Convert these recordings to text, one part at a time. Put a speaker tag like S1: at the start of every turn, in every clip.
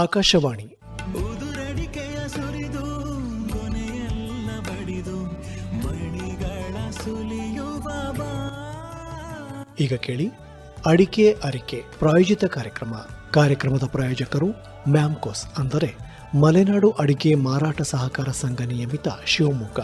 S1: ಆಕಾಶವಾಣಿ.
S2: ಉದುರಡಿಕೆಯ ಸುರಿದು ಕೊನೆಯೆಲ್ಲ ಬಡಿದು ಮಣಿಗಳ ಸುಲಿಯುವ ಬಾ
S1: ಈಗ ಕೇಳಿ ಅಡಿಕೆ ಅರಿಕೆ ಪ್ರಾಯೋಜಿತ ಕಾರ್ಯಕ್ರಮ. ಕಾರ್ಯಕ್ರಮದ ಪ್ರಾಯೋಜಕರು ಮ್ಯಾಮ್ಕೋಸ್ ಅಂದರೆ ಮಲೆನಾಡು ಅಡಿಕೆ ಮಾರಾಟ ಸಹಕಾರ ಸಂಘ ನಿಯಮಿತ ಶಿವಮೊಗ್ಗ.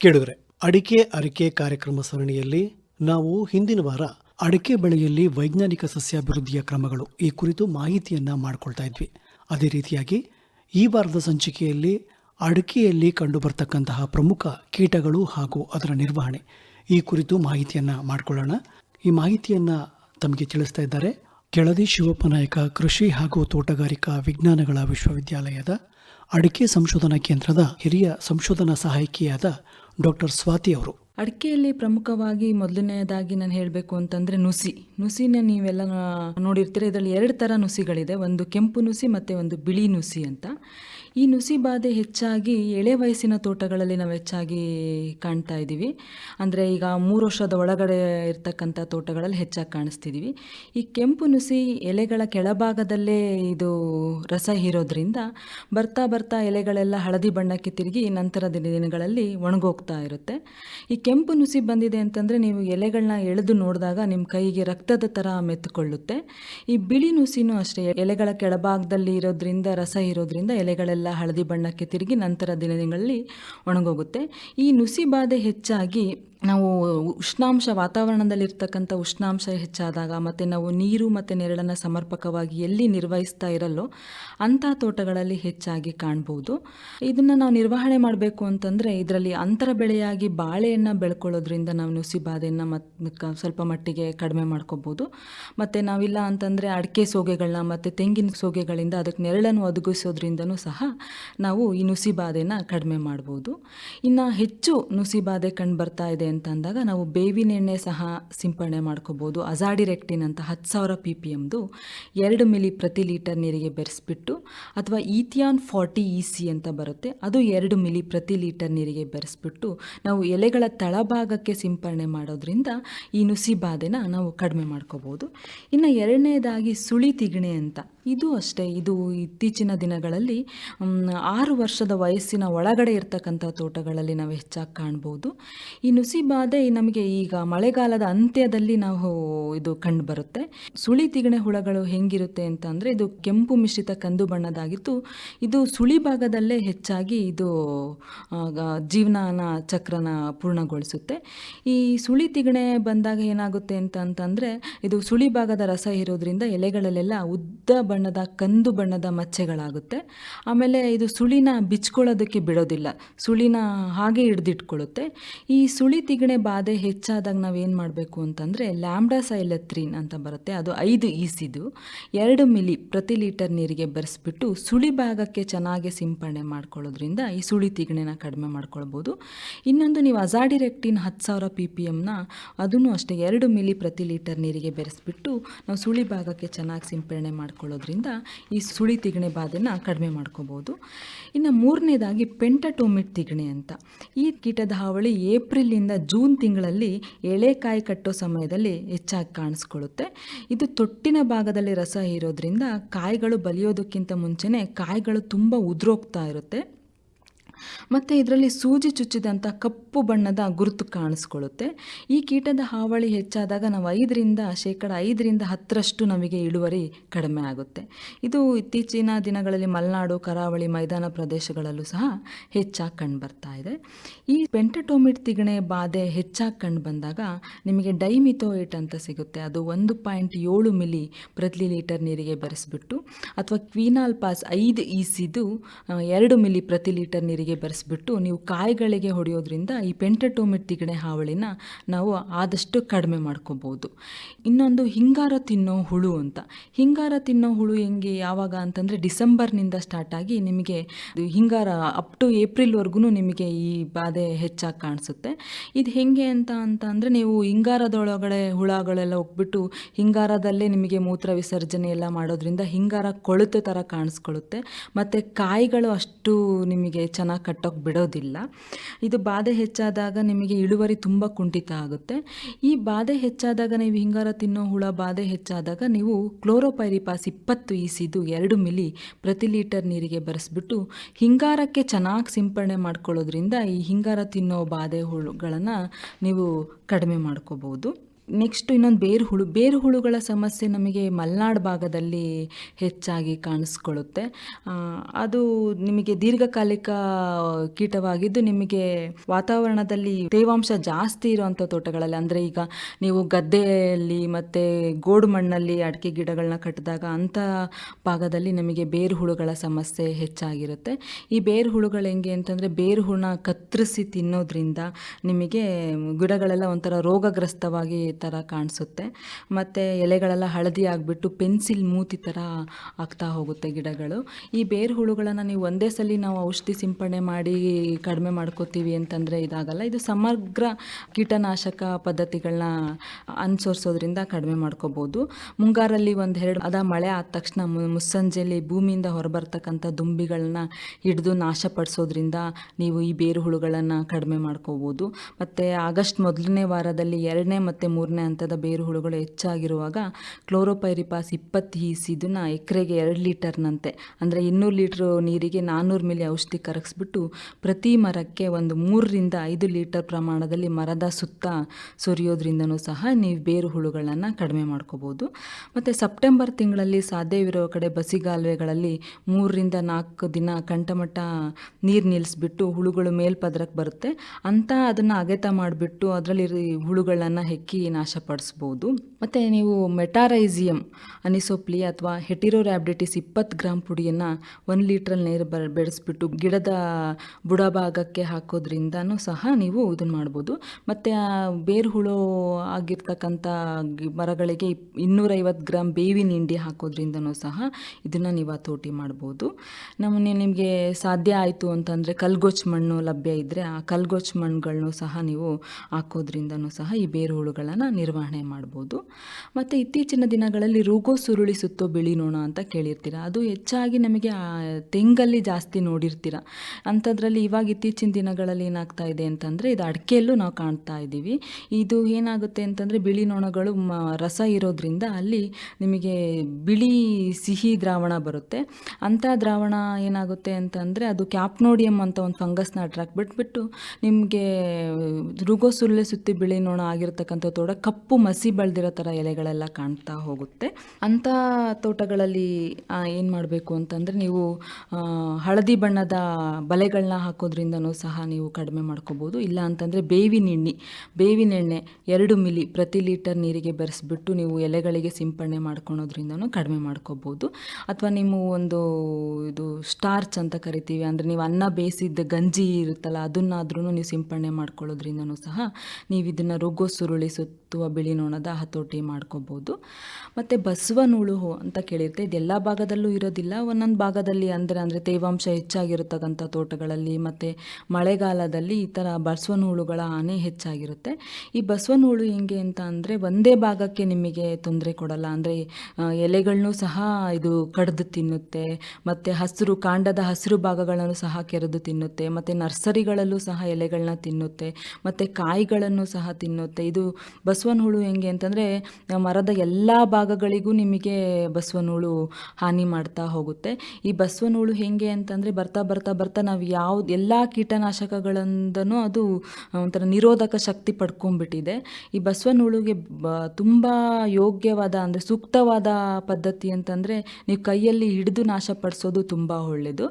S1: ಕೇಳಿದರೆ ಅಡಿಕೆ ಅರಿಕೆ ಕಾರ್ಯಕ್ರಮ ಸರಣಿಯಲ್ಲಿ ನಾವು ಹಿಂದಿನ ವಾರ ಅಡಿಕೆ ಬೆಳೆಯಲ್ಲಿ ವೈಜ್ಞಾನಿಕ ಸಸ್ಯಾಭಿವೃದ್ಧಿಯ ಕ್ರಮಗಳು ಈ ಕುರಿತು ಮಾಹಿತಿಯನ್ನು ಮಾಡಿಕೊಳ್ತಾ ಇದ್ವಿ. ಅದೇ ರೀತಿಯಾಗಿ ಈ ವಾರದ ಸಂಚಿಕೆಯಲ್ಲಿ ಅಡಿಕೆಯಲ್ಲಿ ಕಂಡುಬರ್ತಕ್ಕಂತಹ ಪ್ರಮುಖ ಕೀಟಗಳು ಹಾಗೂ ಅದರ ನಿರ್ವಹಣೆ ಈ ಕುರಿತು ಮಾಹಿತಿಯನ್ನು ಮಾಡಿಕೊಳ್ಳೋಣ. ಈ ಮಾಹಿತಿಯನ್ನು ತಮಗೆ ತಿಳಿಸ್ತಾ ಇದ್ದಾರೆ. ಕೆಳದಿ ಶಿವಪ್ಪ ನಾಯಕ ಕೃಷಿ ಹಾಗೂ ತೋಟಗಾರಿಕಾ ವಿಜ್ಞಾನಗಳ ವಿಶ್ವವಿದ್ಯಾಲಯದ ಅಡಿಕೆ ಸಂಶೋಧನಾ ಕೇಂದ್ರದ ಹಿರಿಯ ಸಂಶೋಧನಾ ಸಹಾಯಕಿಯಾದ ಡಾಕ್ಟರ್ ಸ್ವಾತಿ ಅವರು
S3: ಅಡಿಕೆಯಲ್ಲಿ ಪ್ರಮುಖವಾಗಿ ಮೊದಲನೆಯದಾಗಿ ನಾನು ಹೇಳಬೇಕು ಅಂತಂದರೆ ನುಸಿ. ನುಸಿನ ನೀವೆಲ್ಲ ನೋಡಿರ್ತೀರ, ಇದರಲ್ಲಿ ಎರಡು ಥರ ನುಸಿಗಳಿದೆ. ಒಂದು ಕೆಂಪು ನುಸಿ ಮತ್ತು ಒಂದು ಬಿಳಿ ನುಸಿ ಅಂತ. ಈ ನುಸಿ ಬಾಧೆ ಹೆಚ್ಚಾಗಿ ಎಳೆ ವಯಸ್ಸಿನ ತೋಟಗಳಲ್ಲಿ ನಾವು ಹೆಚ್ಚಾಗಿ ಕಾಣ್ತಾ ಇದ್ದೀವಿ. ಅಂದರೆ ಈಗ ಮೂರು ವರ್ಷದ ಒಳಗಡೆ ಇರ್ತಕ್ಕಂಥ ತೋಟಗಳಲ್ಲಿ ಹೆಚ್ಚಾಗಿ ಕಾಣಿಸ್ತಿದ್ದೀವಿ. ಈ ಕೆಂಪು ನುಸಿ ಎಲೆಗಳ ಕೆಳಭಾಗದಲ್ಲೇ ಇದು ರಸ ಹೀರೋದ್ರಿಂದ ಬರ್ತಾ ಬರ್ತಾ ಎಲೆಗಳೆಲ್ಲ ಹಳದಿ ಬಣ್ಣಕ್ಕೆ ತಿರುಗಿ ನಂತರದ ದಿನಗಳಲ್ಲಿ ಒಣಗೋಗ್ತಾ ಇರುತ್ತೆ. ಈ ಕೆಂಪು ನುಸಿ ಬಂದಿದೆ ಅಂತಂದರೆ ನೀವು ಎಲೆಗಳನ್ನ ಎಳೆದು ನೋಡಿದಾಗ ನಿಮ್ಮ ಕೈಗೆ ರಕ್ತದ ಥರ ಮೆತ್ತುಕೊಳ್ಳುತ್ತೆ ಈ ಬಿಳಿ ನುಸಿನೂ ಅಷ್ಟೇ ಎಲೆಗಳ ಕೆಳಭಾಗದಲ್ಲಿ ಇರೋದ್ರಿಂದ, ರಸ ಇರೋದ್ರಿಂದ ಎಲೆಗಳೆಲ್ಲ ಹಳದಿ ಬಣ್ಣಕ್ಕೆ ತಿರುಗಿ ನಂತರ ದಿನಗಳಲ್ಲಿ ಒಣಗೋಗುತ್ತೆ. ಈ ನುಸಿ ಬಾಧೆ ಹೆಚ್ಚಾಗಿ ನಾವು ಉಷ್ಣಾಂಶ ವಾತಾವರಣದಲ್ಲಿರ್ತಕ್ಕಂಥ ಉಷ್ಣಾಂಶ ಹೆಚ್ಚಾದಾಗ ಮತ್ತು ನಾವು ನೀರು ಮತ್ತು ನೆರಳನ್ನು ಸಮರ್ಪಕವಾಗಿ ಎಲ್ಲಿ ನಿರ್ವಹಿಸ್ತಾ ಇರಲ್ಲೋ ಅಂಥ ತೋಟಗಳಲ್ಲಿ ಹೆಚ್ಚಾಗಿ ಕಾಣ್ಬೋದು. ಇದನ್ನು ನಾವು ನಿರ್ವಹಣೆ ಮಾಡಬೇಕು ಅಂತಂದರೆ ಇದರಲ್ಲಿ ಅಂತರ ಬೆಳೆಯಾಗಿ ಬಾಳೆಯನ್ನು ಬೆಳ್ಕೊಳ್ಳೋದ್ರಿಂದ ನಾವು ನುಸಿ ಬಾಧೆಯನ್ನು ಮತ್ತು ಸ್ವಲ್ಪ ಮಟ್ಟಿಗೆ ಕಡಿಮೆ ಮಾಡ್ಕೋಬೋದು. ಮತ್ತು ನಾವಿಲ್ಲ ಅಂತಂದರೆ ಅಡಿಕೆ ಸೋಗೆಗಳನ್ನ ಮತ್ತು ತೆಂಗಿನ ಸೋಗೆಗಳಿಂದ ಅದಕ್ಕೆ ನೆರಳನ್ನು ಒದಗಿಸೋದ್ರಿಂದನೂ ಸಹ ನಾವು ಈ ನುಸಿ ಬಾಧೆನ ಕಡಿಮೆ ಮಾಡ್ಬೋದು. ಇನ್ನು ಹೆಚ್ಚು ನುಸಿಬಾಧೆ ಕಂಡು ಬರ್ತಾ ಇದೆ ಅಂತ ಅಂದಾಗ ನಾವು ಬೇವಿನ ಎಣ್ಣೆ ಸಹ ಸಿಂಪಡಣೆ ಮಾಡ್ಕೋಬೋದು. ಅಜಾಡಿರೆಕ್ಟಿನ್ ಅಂತ ಹತ್ತು ಸಾವಿರ ಪಿ ಪಿ ಎಮ್ದು ಎರಡು ಮಿಲಿ ಪ್ರತಿ ಲೀಟರ್ ನೀರಿಗೆ ಬೆರೆಸ್ಬಿಟ್ಟು ಅಥವಾ ಈಥಿಯಾನ್ ಫಾರ್ಟಿ ಇ ಸಿ ಅಂತ ಬರುತ್ತೆ. ಅದು ಎರಡು ಮಿಲಿ ಪ್ರತಿ ಲೀಟರ್ ನೀರಿಗೆ ಬೆರೆಸ್ಬಿಟ್ಟು ನಾವು ಎಲೆಗಳ ತಳಭಾಗಕ್ಕೆ ಸಿಂಪಡಣೆ ಮಾಡೋದ್ರಿಂದ ಈ ನುಸಿ ಬಾಧೆನ ನಾವು ಕಡಿಮೆ ಮಾಡ್ಕೋಬೋದು. ಇನ್ನು ಎರಡನೇದಾಗಿ ಸುಳಿ ತಿಗಣೆ ಅಂತ. ಇದು ಅಷ್ಟೇ, ಇದು ಇತ್ತೀಚಿನ ದಿನಗಳಲ್ಲಿ ಆರು ವರ್ಷದ ವಯಸ್ಸಿನ ಒಳಗಡೆ ಇರ್ತಕ್ಕಂಥ ತೋಟಗಳಲ್ಲಿ ನಾವು ಹೆಚ್ಚಾಗಿ ಕಾಣ್ಬೋದು. ಈ ನುಸಿ ಬಾಧೆ ನಮಗೆ ಈಗ ಮಳೆಗಾಲದ ಅಂತ್ಯದಲ್ಲಿ ನಾವು ಇದು ಕಂಡು ಬರುತ್ತೆ. ಸುಳಿ ತಿಗಣೆ ಹುಳಗಳು ಹೆಂಗಿರುತ್ತೆ ಅಂತ ಅಂದರೆ ಇದು ಕೆಂಪು ಮಿಶ್ರಿತ ಕಂದು ಬಣ್ಣದಾಗಿತ್ತು. ಇದು ಸುಳಿ ಭಾಗದಲ್ಲೇ ಹೆಚ್ಚಾಗಿ ಇದು ಜೀವನ ಚಕ್ರನ ಪೂರ್ಣಗೊಳಿಸುತ್ತೆ. ಈ ಸುಳಿ ತಿಗಣೆ ಬಂದಾಗ ಏನಾಗುತ್ತೆ ಅಂತ ಅಂತಂದರೆ ಇದು ಸುಳಿ ಭಾಗದ ರಸ ಇರೋದ್ರಿಂದ ಎಲೆಗಳಲ್ಲೆಲ್ಲ ಉದ್ದ ಬಣ್ಣದ ಕಂದು ಬಣ್ಣದ ಮಚ್ಚೆಗಳಾಗುತ್ತೆ. ಆಮೇಲೆ ಇದು ಸುಳಿನ ಬಿಚ್ಕೊಳ್ಳೋದಕ್ಕೆ ಬಿಡೋದಿಲ್ಲ. ಸುಳಿನ ಹಾಗೆ ಹಿಡ್ದಿಟ್ಕೊಳ್ಳುತ್ತೆ. ಈ ಸುಳಿ ತಿಗಣೆ ಬಾಧೆ ಹೆಚ್ಚಾದಾಗ ನಾವೇನು ಮಾಡಬೇಕು ಅಂತಂದರೆ ಲ್ಯಾಂಬ್ಡಾ ಸೈಲತ್ರಿನ್ ಅಂತ ಬರುತ್ತೆ, ಅದು ಐದು ಈಸಿದು. ಎರಡು ಮಿಲಿ ಪ್ರತಿ ಲೀಟರ್ ನೀರಿಗೆ ಬೆರೆಸ್ಬಿಟ್ಟು ಸುಳಿ ಭಾಗಕ್ಕೆ ಚೆನ್ನಾಗಿ ಸಿಂಪಡಣೆ ಮಾಡ್ಕೊಳ್ಳೋದ್ರಿಂದ ಈ ಸುಳಿ ತಿಗಣೆನ ಕಡಿಮೆ ಮಾಡ್ಕೊಳ್ಬೋದು. ಇನ್ನೊಂದು ನೀವು ಅಜಾಡಿರೆಕ್ಟಿನ್ ಹತ್ತು ಸಾವಿರ ಪಿ ಪಿ ಎಮ್ನ ಅದನ್ನು ಅಷ್ಟೇ ಎರಡು ಮಿಲಿ ಪ್ರತಿ ಲೀಟರ್ ನೀರಿಗೆ ಬೆರೆಸ್ಬಿಟ್ಟು ನಾವು ಸುಳಿ ಭಾಗಕ್ಕೆ ಚೆನ್ನಾಗಿ ಸಿಂಪಡಣೆ ಮಾಡ್ಕೊಳ್ಳೋದ್ರಿಂದ ಈ ಸುಳಿ ತಿಗಣೆ ಬಾಧೆನ ಕಡಿಮೆ ಮಾಡ್ಕೋಬೋದು ಇನ್ನು ಮೂರನೇದಾಗಿ ಪೆಂಟಟೋಮಿಟ್ ತಿಗಣೆ ಅಂತ. ಈ ಕೀಟದ ಹಾವಳಿ ಏಪ್ರಿಲಿಂದ ಜೂನ್ ತಿಂಗಳಲ್ಲಿ ಎಳೆಕಾಯಿ ಕಟ್ಟೋ ಸಮಯದಲ್ಲಿ ಹೆಚ್ಚಾಗಿ ಕಾಣಿಸ್ಕೊಳ್ಳುತ್ತೆ. ಇದು ತೊಟ್ಟಿನ ಭಾಗದಲ್ಲಿ ರಸ ಇರೋದ್ರಿಂದ ಕಾಯಿಗಳು ಬಲಿಯೋದಕ್ಕಿಂತ ಮುಂಚೆನೇ ಕಾಯಿಗಳು ತುಂಬ ಉದುರೋಗ್ತಾ ಇರುತ್ತೆ. ಮತ್ತು ಇದರಲ್ಲಿ ಸೂಜಿ ಚುಚ್ಚಿದಂಥ ಕಪ್ಪು ಬಣ್ಣದ ಗುರುತು ಕಾಣಿಸ್ಕೊಳ್ಳುತ್ತೆ. ಈ ಕೀಟದ ಹಾವಳಿ ಹೆಚ್ಚಾದಾಗ ನಾವು ಐದರಿಂದ ಶೇಕಡ ಐದರಿಂದ ಹತ್ತರಷ್ಟು ನಮಗೆ ಇಳುವರಿ ಕಡಿಮೆ ಆಗುತ್ತೆ. ಇದು ಇತ್ತೀಚಿನ ದಿನಗಳಲ್ಲಿ ಮಲೆನಾಡು ಕರಾವಳಿ ಮೈದಾನ ಪ್ರದೇಶಗಳಲ್ಲೂ ಸಹ ಹೆಚ್ಚಾಗಿ ಕಂಡುಬರ್ತಾ ಇದೆ. ಈ ಪೆಂಟಟೋಮಿಟ್ ತಿಗಣೆ ಬಾಧೆ ಹೆಚ್ಚಾಗಿ ಕಂಡು ಬಂದಾಗ ನಿಮಗೆ ಡೈಮಿಥೋಯಿಟ್ ಅಂತ ಸಿಗುತ್ತೆ. ಅದು ಒಂದು ಪಾಯಿಂಟ್ ಏಳು ಮಿಲಿ ಪ್ರತಿ ಲೀಟರ್ ನೀರಿಗೆ ಬೆರೆಸ್ಬಿಟ್ಟು ಅಥವಾ ಕ್ವೀನಾಲ್ ಪಾಸ್ ಐದು ಈಸಿದು ಆ, ಎರಡು ಮಿಲಿ ಪ್ರತಿ ಲೀಟರ್ ನೀರಿಗೆ ಬೆರೆಸ್ಬಿಟ್ಟು ನೀವು ಕಾಯಿಗಳಿಗೆ ಹೊಡೆಯೋದ್ರಿಂದ ಈ ಪೆಂಟಟೋಮಿಟ್ ತಿಗಣೆ ಹಾವಳಿನ ನಾವು ಆದಷ್ಟು ಕಡಿಮೆ ಮಾಡ್ಕೋಬೋದು. ಇನ್ನೊಂದು ಹಿಂಗಾರ ತಿನ್ನೋ ಹುಳು ಅಂತ. ಹಿಂಗಾರ ತಿನ್ನೋ ಹುಳು ಹೆಂಗೆ, ಯಾವಾಗ ಅಂತಂದರೆ ಡಿಸೆಂಬರ್ನಿಂದ ಸ್ಟಾರ್ಟ್ ಆಗಿ ನಿಮಗೆ ಹಿಂಗಾರ ಅಪ್ ಟು ಏಪ್ರಿಲ್ವರೆಗೂ ನಿಮಗೆ ಈ ಬಾಧೆ ಹೆಚ್ಚಾಗಿ ಕಾಣಿಸುತ್ತೆ. ಇದು ಹೆಂಗೆ ಅಂತ ಅಂತ ಅಂದರೆ ನೀವು ಹಿಂಗಾರದೊಳಗಡೆ ಹುಳಗಳೆಲ್ಲ ಹೋಗ್ಬಿಟ್ಟು ಹಿಂಗಾರದಲ್ಲೇ ನಿಮಗೆ ಮೂತ್ರ ವಿಸರ್ಜನೆ ಎಲ್ಲ ಮಾಡೋದ್ರಿಂದ ಹಿಂಗಾರ ಕೊಳೆತ ಥರ ಕಾಣಿಸ್ಕೊಳ್ಳುತ್ತೆ. ಮತ್ತು ಕಾಯಿಗಳು ಅಷ್ಟು ನಿಮಗೆ ಚೆನ್ನಾಗಿ ಕಟ್ಟೋಕೆ ಬಿಡೋದಿಲ್ಲ. ಇದು ಬಾಧೆ ಹೆಚ್ಚಾದಾಗ ನಿಮಗೆ ಇಳುವರಿ ತುಂಬ ಕುಂಠಿತ ಆಗುತ್ತೆ. ಈ ಬಾಧೆ ಹೆಚ್ಚಾದಾಗ ನೀವು ಹಿಂಗಾರ ತಿನ್ನೋ ಹುಳ ಬಾಧೆ ಹೆಚ್ಚಾದಾಗ ನೀವು ಕ್ಲೋರೋಪೈರಿಪಾಸ್ ಇಪ್ಪತ್ತು ಈಸಿದು ಎರಡು ಮಿಲಿ ಪ್ರತಿ ಲೀಟರ್ ನೀರಿಗೆ ಬರೆಸ್ಬಿಟ್ಟು ಹಿಂಗಾರಕ್ಕೆ ಚೆನ್ನಾಗಿ ಸಿಂಪಡಣೆ ಮಾಡ್ಕೊಳ್ಳೋದ್ರಿಂದ ಈ ಹಿಂಗಾರ ತಿನ್ನೋ ಬಾಧೆ ಹುಳುಗಳನ್ನು ನೀವು ಕಡಿಮೆ ಮಾಡ್ಕೋಬೋದು ನೆಕ್ಸ್ಟ್ ಇನ್ನೊಂದು ಬೇರು ಹುಳು, ಬೇರು ಹುಳುಗಳ ಸಮಸ್ಯೆ ನಮಗೆ ಮಲೆನಾಡು ಭಾಗದಲ್ಲಿ ಹೆಚ್ಚಾಗಿ ಕಾಣಿಸ್ಕೊಳ್ಳುತ್ತೆ. ಅದು ನಿಮಗೆ ದೀರ್ಘಕಾಲಿಕ ಕೀಟವಾಗಿದ್ದು ನಿಮಗೆ ವಾತಾವರಣದಲ್ಲಿ ತೇವಾಂಶ ಜಾಸ್ತಿ ಇರುವಂಥ ತೋಟಗಳಲ್ಲಿ, ಅಂದರೆ ಈಗ ನೀವು ಗದ್ದೆಯಲ್ಲಿ ಮತ್ತು ಗೋಡು ಮಣ್ಣಲ್ಲಿ ಅಡಿಕೆ ಗಿಡಗಳನ್ನ ಕಟ್ಟಿದಾಗ ಅಂಥ ಭಾಗದಲ್ಲಿ ನಮಗೆ ಬೇರು ಹುಳುಗಳ ಸಮಸ್ಯೆ ಹೆಚ್ಚಾಗಿರುತ್ತೆ. ಈ ಬೇರು ಹುಳುಗಳು ಹೆಂಗೆ ಅಂತಂದರೆ ಬೇರು ಹುಳನ್ನ ಕತ್ತರಿಸಿ ತಿನ್ನೋದ್ರಿಂದ ನಿಮಗೆ ಗಿಡಗಳೆಲ್ಲ ಒಂಥರ ರೋಗಗ್ರಸ್ತವಾಗಿ ಥರ ಕಾಣಿಸುತ್ತೆ. ಮತ್ತು ಎಲೆಗಳೆಲ್ಲ ಹಳದಿ ಆಗಿಬಿಟ್ಟು ಪೆನ್ಸಿಲ್ ಮೂತಿ ಥರ ಆಗ್ತಾ ಹೋಗುತ್ತೆ ಗಿಡಗಳು. ಈ ಬೇರು ಹುಳುಗಳನ್ನು ನೀವು ಒಂದೇ ಸಲ ನಾವು ಔಷಧಿ ಸಿಂಪಡಣೆ ಮಾಡಿ ಕಡಿಮೆ ಮಾಡ್ಕೋತೀವಿ ಅಂತಂದರೆ ಇದಾಗಲ್ಲ. ಇದು ಸಮಗ್ರ ಕೀಟನಾಶಕ ಪದ್ಧತಿಗಳನ್ನ ಅನುಸರಿಸೋದ್ರಿಂದ ಕಡಿಮೆ ಮಾಡ್ಕೋಬೋದು. ಮುಂಗಾರಲ್ಲಿ ಒಂದು ಎರಡು ಅದ ಮಳೆ ಆದ ತಕ್ಷಣ ಮುಸ್ಸಂಜೆಯಲ್ಲಿ ಭೂಮಿಯಿಂದ ಹೊರಬರ್ತಕ್ಕಂಥ ದುಂಬಿಗಳನ್ನ ಹಿಡಿದು ನಾಶಪಡಿಸೋದ್ರಿಂದ ನೀವು ಈ ಬೇರು ಹುಳುಗಳನ್ನು ಕಡಿಮೆ ಮಾಡ್ಕೋಬೋದು. ಮತ್ತು ಆಗಸ್ಟ್ ಮೊದಲನೇ ವಾರದಲ್ಲಿ ಎರಡನೇ ಮತ್ತು ಹಂತದ ಬೇರು ಹುಳುಗಳು ಹೆಚ್ಚಾಗಿರುವಾಗ ಕ್ಲೋರೋಪೈರಿಪಾಸ್ ಇಪ್ಪತ್ತು ಈಸಿದನ್ನ ಇದನ್ನು ಎಕರೆಗೆ ಎರಡು ಲೀಟರ್ನಂತೆ. ಅಂದರೆ ಇನ್ನೂರು ಲೀಟ್ರ್ ನೀರಿಗೆ ನಾನ್ನೂರು ಮಿಲಿ ಔಷಧಿ ಕರಗಿಸ್ಬಿಟ್ಟು ಪ್ರತಿ ಮರಕ್ಕೆ ಒಂದು ಮೂರರಿಂದ ಐದು ಲೀಟರ್ ಪ್ರಮಾಣದಲ್ಲಿ ಮರದ ಸುತ್ತ ಸುರಿಯೋದ್ರಿಂದನೂ ಸಹ ನೀವು ಬೇರು ಹುಳುಗಳನ್ನು ಕಡಿಮೆ ಮಾಡ್ಕೋಬೋದು. ಮತ್ತು ಸೆಪ್ಟೆಂಬರ್ ತಿಂಗಳಲ್ಲಿ ಸಾಧ್ಯವಿರೋ ಕಡೆ ಬಸಿಗಾಲುವೆಗಳಲ್ಲಿ ಮೂರರಿಂದ ನಾಲ್ಕು ದಿನ ಕಂಠಮಟ್ಟ ನೀರು ನಿಲ್ಲಿಸ್ಬಿಟ್ಟು ಹುಳುಗಳು ಮೇಲ್ಪದ್ರಕ್ಕೆ ಬರುತ್ತೆ. ಅಂತ ಅದನ್ನು ಅಗೆತ ಮಾಡಿಬಿಟ್ಟು ಅದರಲ್ಲಿ ಹುಳುಗಳನ್ನು ಹೆಕ್ಕಿ ನಾಶಪಡಿಸ್ಬೋದು. ಮತ್ತು ನೀವು ಮೆಟಾರೈಸಿಯಂ ಅನಿಸೋಪ್ಲಿ ಅಥವಾ ಹೆಟಿರೋ ರ್ಯಾಬ್ಡಿಟಿಸ್ ಇಪ್ಪತ್ತು ಗ್ರಾಮ್ ಪುಡಿಯನ್ನು ಒಂದು ಲೀಟ್ರಲ್ಲಿ ನೀರು ಬ ಬೆಳೆಸ್ಬಿಟ್ಟು ಗಿಡದ ಬುಡಭಾಗಕ್ಕೆ ಹಾಕೋದ್ರಿಂದನೂ ಸಹ ನೀವು ಇದನ್ನು ಮಾಡ್ಬೋದು. ಮತ್ತು ಬೇರು ಹುಳು ಆಗಿರ್ತಕ್ಕಂಥ ಮರಗಳಿಗೆ ಇನ್ನೂರೈವತ್ತು ಗ್ರಾಮ್ ಬೇವಿನ ಹಿಂಡಿ ಹಾಕೋದ್ರಿಂದನೂ ಸಹ ಇದನ್ನು ನೀವು ಹತೋಟಿ ಮಾಡ್ಬೋದು. ನಮ್ಮನೆ ನಿಮಗೆ ಸಾಧ್ಯ ಆಯಿತು ಅಂತಂದರೆ ಕಲ್ಗೊಚ್ ಮಣ್ಣು ಲಭ್ಯ ಇದ್ದರೆ ಆ ಕಲ್ಗೊಚ್ ಮಣ್ಣುಗಳನ್ನೂ ಸಹ ನೀವು ಹಾಕೋದ್ರಿಂದನೂ ಸಹ ಈ ಬೇರು ಹುಳುಗಳನ್ನು ನಿರ್ವಹಣೆ ಮಾಡ್ಬೋದು. ಮತ್ತು ಇತ್ತೀಚಿನ ದಿನಗಳಲ್ಲಿ ರುಗೋ, ಸುರುಳಿ, ಸುತ್ತೋ ಬಿಳಿ ನೋಣ ಅಂತ ಕೇಳಿರ್ತೀರ. ಅದು ಹೆಚ್ಚಾಗಿ ನಮಗೆ ತೆಂಗಲ್ಲಿ ಜಾಸ್ತಿ ನೋಡಿರ್ತೀರ. ಅಂಥದ್ರಲ್ಲಿ ಇವಾಗ ಇತ್ತೀಚಿನ ದಿನಗಳಲ್ಲಿ ಏನಾಗ್ತಾ ಇದೆ ಅಂತಂದರೆ ಇದು ಅಡಿಕೆಯಲ್ಲೂ ನಾವು ಕಾಣ್ತಾ ಇದ್ದೀವಿ. ಇದು ಏನಾಗುತ್ತೆ ಅಂತಂದರೆ ಬಿಳಿ ನೊಣಗಳು ರಸ ಇರೋದ್ರಿಂದ ಅಲ್ಲಿ ನಿಮಗೆ ಬಿಳಿ ಸಿಹಿ ದ್ರಾವಣ ಬರುತ್ತೆ. ಅಂಥ ದ್ರಾವಣ ಏನಾಗುತ್ತೆ ಅಂತಂದರೆ ಅದು ಕ್ಯಾಪ್ನೋಡಿಯಂ ಅಂತ ಒಂದು ಫಂಗಸ್ನ ಅಟ್ರಾಕ್ಟ್ ಬಿಟ್ಬಿಟ್ಟು ನಿಮಗೆ ರುಗೋ, ಸುರುಳಿ, ಸುತ್ತಿ ಬಿಳಿ ನೊಣ ಆಗಿರ್ತಕ್ಕಂಥ ತೋಟ ಕಪ್ಪು ಮಸಿ ಬೆಳೆದಿರೋ ಥರ ಎಲೆಗಳೆಲ್ಲ ಕಾಣ್ತಾ ಹೋಗುತ್ತೆ. ಅಂಥ ತೋಟಗಳಲ್ಲಿ ಏನು ಮಾಡಬೇಕು ಅಂತಂದರೆ ನೀವು ಹಳದಿ ಬಣ್ಣದ ಬಲೆಗಳನ್ನ ಹಾಕೋದ್ರಿಂದನೂ ಸಹ ನೀವು ಕಡಿಮೆ ಮಾಡ್ಕೋಬೋದು. ಇಲ್ಲ ಅಂತಂದರೆ ಬೇವಿನ ಎಣ್ಣೆ ಬೇವಿನ ಎಣ್ಣೆ ಎರಡು ಮಿಲಿ ಪ್ರತಿ ಲೀಟರ್ ನೀರಿಗೆ ಬೆರೆಸ್ಬಿಟ್ಟು ನೀವು ಎಲೆಗಳಿಗೆ ಸಿಂಪಡಣೆ ಮಾಡ್ಕೊಳೋದ್ರಿಂದನೂ ಕಡಿಮೆ ಮಾಡ್ಕೋಬೋದು. ಅಥವಾ ನೀವು ಒಂದು ಇದು ಸ್ಟಾರ್ಚ್ ಅಂತ ಕರಿತೀವಿ, ಅಂದರೆ ನೀವು ಅನ್ನ ಬೇಯಿಸಿದ್ದ ಗಂಜಿ ಇರುತ್ತಲ್ಲ ಅದನ್ನಾದ್ರೂ ನೀವು ಸಿಂಪಡಣೆ ಮಾಡ್ಕೊಳ್ಳೋದ್ರಿಂದನೂ ಸಹ ನೀವು ಇದನ್ನು ರುಗ್ಗೋ ಸುರುಳಿ ಸುತ್ತುವ ಬಿಳಿ ನೋಣದ ಹತೋಟಿ ಮಾಡ್ಕೋಬೋದು. ಮತ್ತು ಬಸವನೂಳು ಅಂತ ಕೇಳಿರುತ್ತೆ ಇದೆಲ್ಲ ಭಾಗದಲ್ಲೂ ಇರೋದಿಲ್ಲ. ಒಂದೊಂದು ಭಾಗದಲ್ಲಿ ಅಂದರೆ ಅಂದರೆ ತೇವಾಂಶ ಹೆಚ್ಚಾಗಿರತಕ್ಕಂಥ ತೋಟಗಳಲ್ಲಿ ಮತ್ತು ಮಳೆಗಾಲದಲ್ಲಿ ಈ ಥರ ಬಸವನ ಹುಳುಗಳ ಹಾನಿ ಹೆಚ್ಚಾಗಿರುತ್ತೆ. ಈ ಬಸವನ ಹುಳು ಹೆಂಗೆ ಅಂತ ಅಂದರೆ, ಒಂದೇ ಭಾಗಕ್ಕೆ ನಿಮಗೆ ತೊಂದರೆ ಕೊಡಲ್ಲ. ಅಂದರೆ ಎಲೆಗಳನ್ನೂ ಸಹ ಇದು ಕಡ್ದು ತಿನ್ನುತ್ತೆ. ಮತ್ತು ಹಸಿರು, ಕಾಂಡದ ಹಸಿರು ಭಾಗಗಳನ್ನು ಸಹ ಕೆರೆದು ತಿನ್ನುತ್ತೆ. ಮತ್ತು ನರ್ಸರಿಗಳಲ್ಲೂ ಸಹ ಎಲೆಗಳನ್ನ ತಿನ್ನುತ್ತೆ. ಮತ್ತು ಕಾಯಿಗಳನ್ನು ಸಹ ತಿನ್ನುತ್ತೆ. ಇದು ಬಸವನ ಹುಳು ಹೆಂಗೆ ಅಂತಂದರೆ ಮರದ ಎಲ್ಲ ಭಾಗಗಳಿಗೂ ನಿಮಗೆ ಬಸವನ ಹುಳು ಹಾನಿ ಮಾಡ್ತಾ ಹೋಗುತ್ತೆ. ಈ ಬಸವನ ಹುಳು ಹೆಂಗೆ ಅಂತಂದರೆ, ಬರ್ತಾ ಬರ್ತಾ ಬರ್ತಾ ನಾವು ಯಾವ ಎಲ್ಲ ಕೀಟನಾಶಕಗಳಿಂದನೂ ಅದು ಒಂಥರ ನಿರೋಧಕ ಶಕ್ತಿ ಪಡ್ಕೊಂಡ್ಬಿಟ್ಟಿದೆ. ಈ ಬಸವನ ಹುಳುಗೆ ಬ, ತುಂಬ ಯೋಗ್ಯವಾದ ಅಂದರೆ ಸೂಕ್ತವಾದ ಪದ್ಧತಿ ಅಂತಂದರೆ, ನೀವು ಕೈಯಲ್ಲಿ ಹಿಡಿದು ನಾಶಪಡಿಸೋದು ತುಂಬ ಒಳ್ಳೆಯದು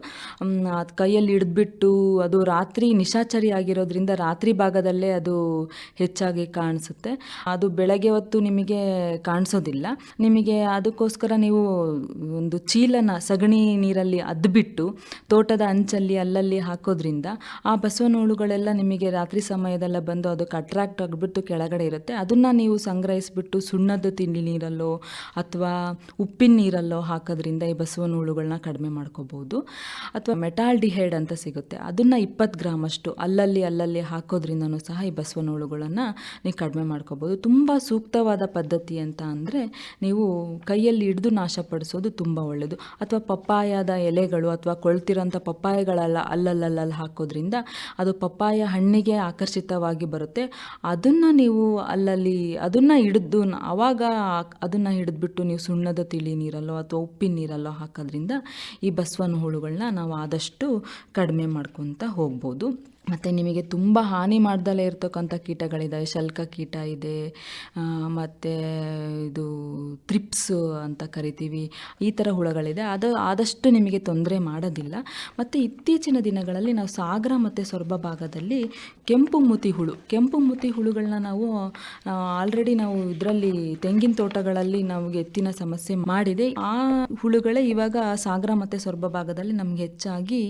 S3: ಅದು ಕೈಯಲ್ಲಿ ಹಿಡಿದ್ಬಿಟ್ಟು ಅದು ರಾತ್ರಿ ನಿಶಾಚರಿ ಆಗಿರೋದ್ರಿಂದ ರಾತ್ರಿ ಭಾಗದಲ್ಲೇ ಅದು ಹೆಚ್ಚಾಗಿ ಕಾಣಿಸುತ್ತೆ. ಅದು ಬೆಳಗ್ಗೆ ಹೊತ್ತು ನಿಮಗೆ ಕಾಣಿಸೋದಿಲ್ಲ. ನಿಮಗೆ ಅದಕ್ಕೋಸ್ಕರ ನೀವು ಒಂದು ಚೀಲನ ಸಗಣಿ ನೀರಲ್ಲಿ ಅದ್ಬಿಟ್ಟು ತೋಟದ ಅಂಚಲ್ಲಿ ಅಲ್ಲಲ್ಲಿ ಹಾಕೋದ್ರಿಂದ ಆ ಬಸವನ ಹುಳುಗಳೆಲ್ಲ ನಿಮಗೆ ರಾತ್ರಿ ಸಮಯದೆಲ್ಲ ಬಂದು ಅದಕ್ಕೆ ಅಟ್ರಾಕ್ಟ್ ಆಗಿಬಿಟ್ಟು ಕೆಳಗಡೆ ಇರುತ್ತೆ. ಅದನ್ನು ನೀವು ಸಂಗ್ರಹಿಸಿಬಿಟ್ಟು ಸುಣ್ಣದ ತಿಂಡಿ ನೀರಲ್ಲೋ ಅಥವಾ ಉಪ್ಪಿನ ನೀರಲ್ಲೋ ಹಾಕೋದ್ರಿಂದ ಈ ಬಸವನ ಹುಳುಗಳನ್ನ ಕಡಿಮೆ ಮಾಡ್ಕೋಬೋದು. ಅಥವಾ ಮೆಟಾಲ್ಡಿಹೈಡ್ ಅಂತ ಸಿಗುತ್ತೆ. ಅದನ್ನು ಇಪ್ಪತ್ತು ಗ್ರಾಮಷ್ಟು ಅಲ್ಲಲ್ಲಿ ಅಲ್ಲಲ್ಲಿ ಹಾಕೋದ್ರಿಂದನೂ ಸಹ ಈ ಬಸವನ ಹುಳುಗಳನ್ನು ನೀವು ಕಡಿಮೆ ಮಾಡ್ಕೋಬೋದು. ಮಾಡ್ಬೋದು ತುಂಬ ಸೂಕ್ತವಾದ ಪದ್ಧತಿ ಅಂತ ಅಂದರೆ ನೀವು ಕೈಯಲ್ಲಿ ಹಿಡಿದು ನಾಶಪಡಿಸೋದು ತುಂಬ ಒಳ್ಳೆಯದು ಅಥವಾ ಪಪ್ಪಾಯದ ಎಲೆಗಳು ಅಥವಾ ಕೊಳ್ತಿರೋಂಥ ಪಪ್ಪಾಯಗಳೆಲ್ಲ ಅಲ್ಲಲ್ಲಲ್ಲಿ ಹಾಕೋದ್ರಿಂದ ಅದು ಪಪ್ಪಾಯ ಹಣ್ಣಿಗೆ ಆಕರ್ಷಿತವಾಗಿ ಬರುತ್ತೆ. ಅದನ್ನು ನೀವು ಅಲ್ಲಲ್ಲಿ ಅದನ್ನು ಹಿಡಿದು ಆವಾಗ ಅದನ್ನು ಹಿಡಿದ್ಬಿಟ್ಟು ನೀವು ಸುಣ್ಣದ ತಿಳಿ ನೀರಲ್ಲೋ ಅಥವಾ ಉಪ್ಪಿನ ನೀರಲ್ಲೋ ಹಾಕೋದ್ರಿಂದ ಈ ಬಸವನ ಹುಳುಗಳನ್ನ ನಾವು ಆದಷ್ಟು ಕಡಿಮೆ ಮಾಡ್ಕೊತ ಹೋಗ್ಬೋದು. ಮತ್ತು ನಿಮಗೆ ತುಂಬ ಹಾನಿ ಮಾಡ್ದಲೇ ಇರ್ತಕ್ಕಂಥ ಕೀಟಗಳಿದ್ದಾವೆ ಶಲ್ಕ ಕೀಟ ಇದೆ ಮತ್ತು ಇದು ತ್ರಿಪ್ಸ್ ಅಂತ ಕರಿತೀವಿ, ಈ ಥರ ಹುಳಗಳಿದೆ. ಅದು ಆದಷ್ಟು ನಿಮಗೆ ತೊಂದರೆ ಮಾಡೋದಿಲ್ಲ. ಮತ್ತು ಇತ್ತೀಚಿನ ದಿನಗಳಲ್ಲಿ ನಾವು ಸಾಗರ ಮತ್ತು ಸೊರಬ ಭಾಗದಲ್ಲಿ ಕೆಂಪು ಮುತಿ ಹುಳು, ಕೆಂಪು ಮುತಿ ಹುಳುಗಳನ್ನ ನಾವು ಆಲ್ರೆಡಿ ನಾವು ಇದರಲ್ಲಿ ತೆಂಗಿನ ತೋಟಗಳಲ್ಲಿ ನಮಗೆ ಎತ್ತಿನ ಸಮಸ್ಯೆ ಮಾಡಿದೆ. ಆ ಹುಳುಗಳೇ ಇವಾಗ ಸಾಗರ ಮತ್ತು ಸೊರಬ ಭಾಗದಲ್ಲಿ ನಮಗೆ ಹೆಚ್ಚಾಗಿ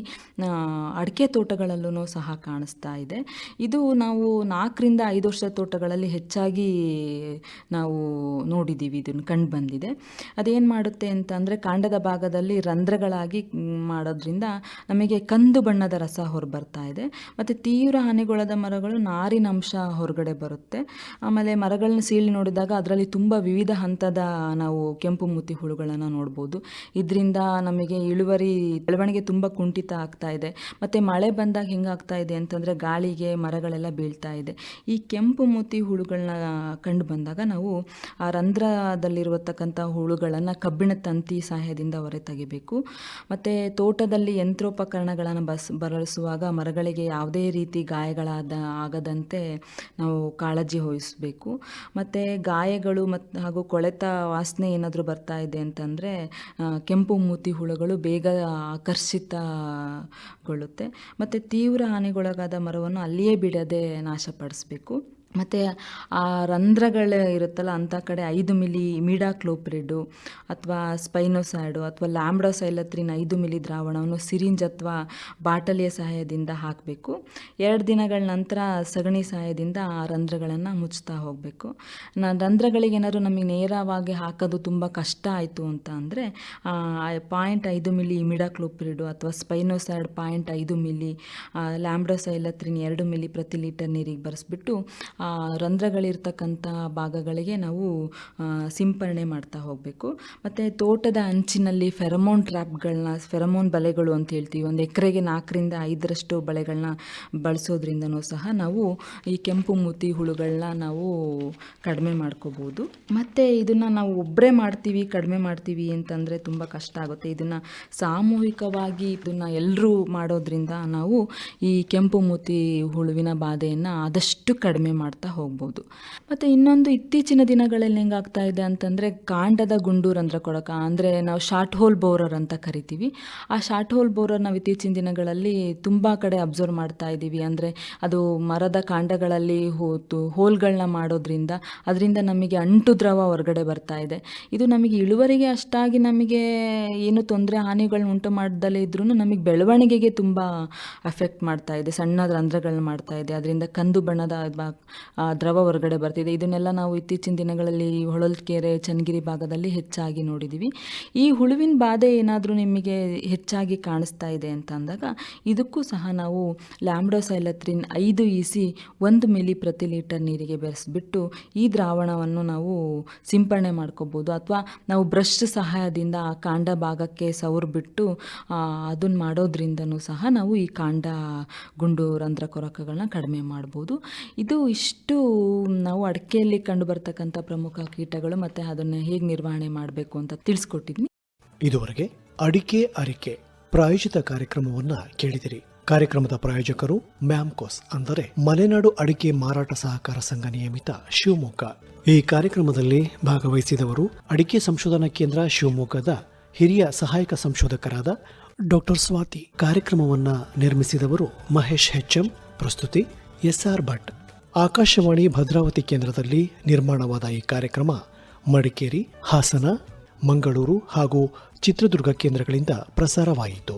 S3: ಅಡಿಕೆ ತೋಟಗಳಲ್ಲೂ ಸಹ ಕಾಣಿಸ್ತಾ ಇದೆ. ಇದು ನಾವು ನಾಲ್ಕರಿಂದ ಐದು ವರ್ಷದ ತೋಟಗಳಲ್ಲಿ ಹೆಚ್ಚಾಗಿ ನಾವು ನೋಡಿದ್ದೀವಿ ಇದನ್ನು ಕಂಡು ಬಂದಿದೆ. ಅದೇನು ಮಾಡುತ್ತೆ ಅಂತಂದರೆ ಕಾಂಡದ ಭಾಗದಲ್ಲಿ ರಂಧ್ರಗಳಾಗಿ ಮಾಡೋದ್ರಿಂದ ನಮಗೆ ಕಂದು ಬಣ್ಣದ ರಸ ಹೊರಬರ್ತಾ ಇದೆ. ಮತ್ತು ತೀವ್ರ ಹಾನಿಗೊಳದ ಮರಗಳು ನಾರಿನ ಅಂಶ ಹೊರಗಡೆ ಬರುತ್ತೆ. ಆಮೇಲೆ ಮರಗಳನ್ನ ಸೀಳಿ ನೋಡಿದಾಗ ಅದರಲ್ಲಿ ತುಂಬ ವಿವಿಧ ಹಂತದ ನಾವು ಕೆಂಪು ಮೂತಿ ಹುಳುಗಳನ್ನು ನೋಡ್ಬೋದು. ಇದರಿಂದ ನಮಗೆ ಇಳುವರಿ, ಬೆಳವಣಿಗೆ ತುಂಬ ಕುಂಠಿತ ಆಗ್ತಾ ಇದೆ. ಮತ್ತು ಮಳೆ ಬಂದಾಗ ಹೆಂಗಾಗ್ತಾ ಇದೆ ಅಂತಂದರೆ ಗಾಳಿಗೆ ಮರಗಳೆಲ್ಲ ಬೀಳ್ತಾ ಇದೆ. ಈ ಕೆಂಪು ಮೂತಿ ಹುಳುಗಳನ್ನ ಕಂಡು ಬಂದಾಗ ನಾವು ಆ ರಂಧ್ರದಲ್ಲಿರುವತಕ್ಕಂಥ ಹುಳುಗಳನ್ನು ಕಬ್ಬಿಣ ತಂತಿ ಸಹಾಯದಿಂದ ಹೊರ ತೆಗಿಬೇಕು. ಮತ್ತು ತೋಟದಲ್ಲಿ ಯಂತ್ರೋಪಕರಣಗಳನ್ನು ಬಸ್ ಬಳಸುವಾಗ ಮರಗಳಿಗೆ ಯಾವುದೇ ರೀತಿ ಗಾಯಗಳಾದ ಆಗದಂತೆ ನಾವು ಕಾಳಜಿ ವಹಿಸಬೇಕು. ಮತ್ತು ಗಾಯಗಳು ಮತ್ತು ಹಾಗೂ ಕೊಳೆತ ವಾಸನೆ ಏನಾದರೂ ಬರ್ತಾ ಇದೆ ಅಂತಂದರೆ ಕೆಂಪು ಮೂತಿ ಹುಳುಗಳು ಬೇಗ ಆಕರ್ಷಿತಗೊಳ್ಳುತ್ತೆ. ಮತ್ತು ತೀವ್ರ ಹಾನಿಗೊಳಗಾದ ಮರವನ್ನು ಅಲ್ಲಿಯೇ ಬಿಡದೆ ನಾಶಪಡಿಸಬೇಕು. ಮತ್ತು ಆ ರಂಧ್ರಗಳು ಇರುತ್ತಲ್ಲ ಅಂಥ ಕಡೆ ಐದು ಮಿಲಿ ಇಮಿಡಾಕ್ಲೋಪ್ರಿಡು ಅಥವಾ ಸ್ಪೈನೋಸೈಡು ಅಥವಾ ಲ್ಯಾಂಬ್ಡೋಸೈಲತ್ರಿನ ಐದು ಮಿಲಿ ದ್ರಾವಣವನ್ನು ಸಿರಿಂಜ್ ಅಥವಾ ಬಾಟಲಿಯ ಸಹಾಯದಿಂದ ಹಾಕಬೇಕು. ಎರಡು ದಿನಗಳ ನಂತರ ಸಗಣಿ ಸಹಾಯದಿಂದ ಆ ರಂಧ್ರಗಳನ್ನು ಮುಚ್ತಾ ಹೋಗಬೇಕು. ನ ರಂಧ್ರಗಳಿಗೆ ಏನಾದರೂ ನಮಗೆ ನೇರವಾಗಿ ಹಾಕೋದು ತುಂಬ ಕಷ್ಟ ಆಯಿತು ಅಂತ ಅಂದರೆ ಪಾಯಿಂಟ್ ಐದು ಮಿಲಿ ಇಮಿಡಾಕ್ಲೋಪ್ರಿಡು ಅಥವಾ ಸ್ಪೈನೋಸೈಡ್ ಪಾಯಿಂಟ್ ಐದು ಮಿಲಿ ಲ್ಯಾಂಬ್ಡೋಸೈಲತ್ರಿನ್ ಎರಡು ಮಿಲಿ ಪ್ರತಿ ಲೀಟರ್ ನೀರಿಗೆ ಬರೆಸ್ಬಿಟ್ಟು ರಂಧ್ರಗಳಿರ್ತಕ್ಕಂಥ ಭಾಗಗಳಿಗೆ ನಾವು ಸಿಂಪರಣೆ ಮಾಡ್ತಾ ಹೋಗಬೇಕು. ಮತ್ತು ತೋಟದ ಅಂಚಿನಲ್ಲಿ ಫೆರಮೋನ್ ಟ್ರ್ಯಾಪ್ಗಳನ್ನ ಫೆರಮೋನ್ ಬಲೆಗಳು ಅಂತ ಹೇಳ್ತೀವಿ. ಒಂದು ಎಕರೆಗೆ ನಾಲ್ಕರಿಂದ ಐದರಷ್ಟು ಬಳೆಗಳನ್ನ ಬಳಸೋದ್ರಿಂದನೂ ಸಹ ನಾವು ಈ ಕೆಂಪು ಮೂತಿ ಹುಳುಗಳನ್ನ ನಾವು ಕಡಿಮೆ ಮಾಡ್ಕೋಬೋದು. ಮತ್ತು ಇದನ್ನು ನಾವು ಒಬ್ಬರೇ ಮಾಡ್ತೀವಿ, ಕಡಿಮೆ ಮಾಡ್ತೀವಿ ಅಂತಂದರೆ ತುಂಬ ಕಷ್ಟ ಆಗುತ್ತೆ. ಇದನ್ನು ಸಾಮೂಹಿಕವಾಗಿ ಇದನ್ನು ಎಲ್ಲರೂ ಮಾಡೋದ್ರಿಂದ ನಾವು ಈ ಕೆಂಪು ಮೂತಿ ಹುಳುವಿನ ಬಾಧೆಯನ್ನು ಆದಷ್ಟು ಕಡಿಮೆ ಮಾಡ್ತಾ ಹೋಗ್ಬೋದು. ಮತ್ತು ಇನ್ನೊಂದು ಇತ್ತೀಚಿನ ದಿನಗಳಲ್ಲಿ ಹೆಂಗಾಗ್ತಾ ಇದೆ ಅಂತಂದರೆ ಕಾಂಡದ ಗುಂಡು ರಂಧ್ರ ಕೊಡಕ, ಅಂದರೆ ನಾವು ಶಾರ್ಟ್ ಹೋಲ್ ಬೋರರ್ ಅಂತ ಕರಿತೀವಿ. ಆ ಶಾರ್ಟ್ ಹೋಲ್ ಬೋರರ್ ನಾವು ಇತ್ತೀಚಿನ ದಿನಗಳಲ್ಲಿ ತುಂಬ ಕಡೆ ಅಬ್ಸರ್ವ್ ಮಾಡ್ತಾ ಇದ್ದೀವಿ ಅಂದರೆ ಅದು ಮರದ ಕಾಂಡಗಳಲ್ಲಿ ಹೋತು ಹೋಲ್ಗಳನ್ನ ಮಾಡೋದ್ರಿಂದ ಅದರಿಂದ ನಮಗೆ ಅಂಟು ದ್ರವ ಹೊರಗಡೆ ಬರ್ತಾ ಇದೆ. ಇದು ನಮಗೆ ಇಳುವರಿಗೆ ಅಷ್ಟಾಗಿ ನಮಗೆ ಏನು ತೊಂದರೆ ಹಾನಿಗಳನ್ನ ಉಂಟು ಮಾಡ್ದಲೇ ಇದ್ರೂ ನಮಗೆ ಬೆಳವಣಿಗೆಗೆ ತುಂಬ ಅಫೆಕ್ಟ್ ಮಾಡ್ತಾ ಇದೆ. ಸಣ್ಣ ರಂಧ್ರಗಳನ್ನ ಮಾಡ್ತಾ ಇದೆ. ಅದರಿಂದ ಕಂದು ಬಣ್ಣದ ದ್ರವ ಹೊರಗಡೆ ಬರ್ತಿದೆ. ಇದನ್ನೆಲ್ಲ ನಾವು ಇತ್ತೀಚಿನ ದಿನಗಳಲ್ಲಿ ಹೊಳಲ್ಕೆರೆ, ಚನ್ನಗಿರಿ ಭಾಗದಲ್ಲಿ ಹೆಚ್ಚಾಗಿ ನೋಡಿದ್ದೀವಿ ಈ ಹುಳುವಿನ ಬಾಧೆ ಏನಾದರೂ ನಿಮಗೆ ಹೆಚ್ಚಾಗಿ ಕಾಣಿಸ್ತಾ ಇದೆ ಅಂತ ಅಂದಾಗ ಇದಕ್ಕೂ ಸಹ ನಾವು ಲ್ಯಾಂಬ್ಡೋಸೈಲತ್ರಿನ್ ಐದು ಇಸಿ ಒಂದು ಮಿಲಿ ಪ್ರತಿ ಲೀಟರ್ ನೀರಿಗೆ ಬೆರೆಸಿಬಿಟ್ಟು ಈ ದ್ರಾವಣವನ್ನು ನಾವು ಸಿಂಪರಣೆ ಮಾಡ್ಕೋಬೋದು. ಅಥವಾ ನಾವು ಬ್ರಷ್ ಸಹಾಯದಿಂದ ಆ ಕಾಂಡ ಭಾಗಕ್ಕೆ ಸವರ್ಬಿಟ್ಟು ಅದನ್ನು ಮಾಡೋದ್ರಿಂದನೂ ಸಹ ನಾವು ಈ ಕಾಂಡ ಗುಂಡು ರಂಧ್ರ ಕೊರಕಗಳನ್ನ ಕಡಿಮೆ ಮಾಡ್ಬೋದು. ಇದು ಇಷ್ಟು ನಾವು ಅಡಿಕೆಯಲ್ಲಿ ಕಂಡು ಬರ್ತಕ್ಕಂಥ ಪ್ರಮುಖ ಕೀಟಗಳು ಮತ್ತು ಅದನ್ನು ಹೇಗೆ ನಿರ್ವಹಣೆ ಮಾಡಬೇಕು ಅಂತ ತಿಳಿಸ್ಕೊಟ್ಟಿದ್ವಿ
S1: ಇದುವರೆಗೆ ಅಡಿಕೆ ಅರಿಕೆ ಪ್ರಾಯೋಜಿತ ಕಾರ್ಯಕ್ರಮವನ್ನ ಕೇಳಿದಿರಿ. ಕಾರ್ಯಕ್ರಮದ ಪ್ರಾಯೋಜಕರು ಮ್ಯಾಮ್ಕೋಸ್ ಅಂದರೆ ಮಲೆನಾಡು ಅಡಿಕೆ ಮಾರಾಟ ಸಹಕಾರ ಸಂಘ ನಿಯಮಿತ ಶಿವಮೊಗ್ಗ. ಈ ಕಾರ್ಯಕ್ರಮದಲ್ಲಿ ಭಾಗವಹಿಸಿದವರು ಅಡಿಕೆ ಸಂಶೋಧನಾ ಕೇಂದ್ರ ಶಿವಮೊಗ್ಗದ ಹಿರಿಯ ಸಹಾಯಕ ಸಂಶೋಧಕರಾದ ಡಾಕ್ಟರ್ ಸ್ವಾತಿ. ಕಾರ್ಯಕ್ರಮವನ್ನು ನಿರ್ಮಿಸಿದವರು ಮಹೇಶ್ ಹೆಚ್ಎಂ ಪ್ರಸ್ತುತಿ ಎಸ್ಆರ್ ಭಟ್. ಆಕಾಶವಾಣಿ ಭದ್ರಾವತಿ ಕೇಂದ್ರದಲ್ಲಿ ನಿರ್ಮಾಣವಾದ ಈ ಕಾರ್ಯಕ್ರಮ ಮಡಿಕೇರಿ ಹಾಸನ ಮಂಗಳೂರು ಹಾಗೂ ಚಿತ್ರದುರ್ಗ ಕೇಂದ್ರಗಳಿಂದ ಪ್ರಸಾರವಾಯಿತು.